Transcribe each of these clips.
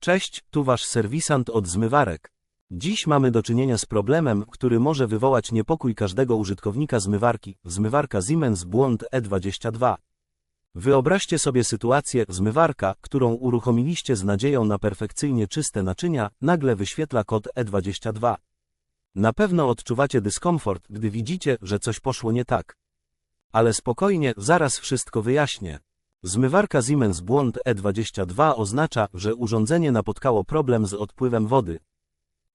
Cześć, tu wasz serwisant od zmywarek. Dziś mamy do czynienia z problemem, który może wywołać niepokój każdego użytkownika zmywarki, zmywarka Siemens błąd E22. Wyobraźcie sobie sytuację, zmywarka, którą uruchomiliście z nadzieją na perfekcyjnie czyste naczynia, nagle wyświetla kod E22. Na pewno odczuwacie dyskomfort, gdy widzicie, że coś poszło nie tak. Ale spokojnie, zaraz wszystko wyjaśnię. Zmywarka Siemens błąd E22 oznacza, że urządzenie napotkało problem z odpływem wody.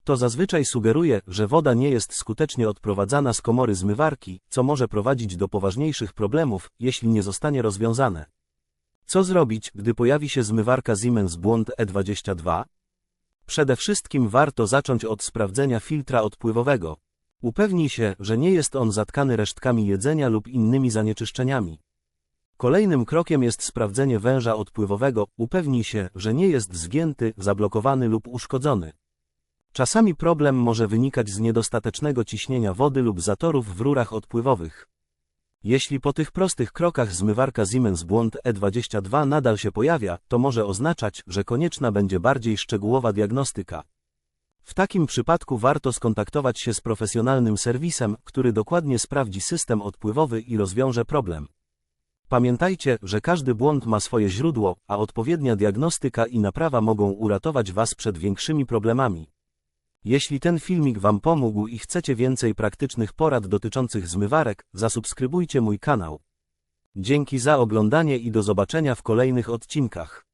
To zazwyczaj sugeruje, że woda nie jest skutecznie odprowadzana z komory zmywarki, co może prowadzić do poważniejszych problemów, jeśli nie zostanie rozwiązane. Co zrobić, gdy pojawi się zmywarka Siemens błąd E22? Przede wszystkim warto zacząć od sprawdzenia filtra odpływowego. Upewnij się, że nie jest on zatkany resztkami jedzenia lub innymi zanieczyszczeniami. Kolejnym krokiem jest sprawdzenie węża odpływowego, upewnij się, że nie jest zgięty, zablokowany lub uszkodzony. Czasami problem może wynikać z niedostatecznego ciśnienia wody lub zatorów w rurach odpływowych. Jeśli po tych prostych krokach zmywarka Siemens błąd E22 nadal się pojawia, to może oznaczać, że konieczna będzie bardziej szczegółowa diagnostyka. W takim przypadku warto skontaktować się z profesjonalnym serwisem, który dokładnie sprawdzi system odpływowy i rozwiąże problem. Pamiętajcie, że każdy błąd ma swoje źródło, a odpowiednia diagnostyka i naprawa mogą uratować Was przed większymi problemami. Jeśli ten filmik Wam pomógł i chcecie więcej praktycznych porad dotyczących zmywarek, zasubskrybujcie mój kanał. Dzięki za oglądanie i do zobaczenia w kolejnych odcinkach.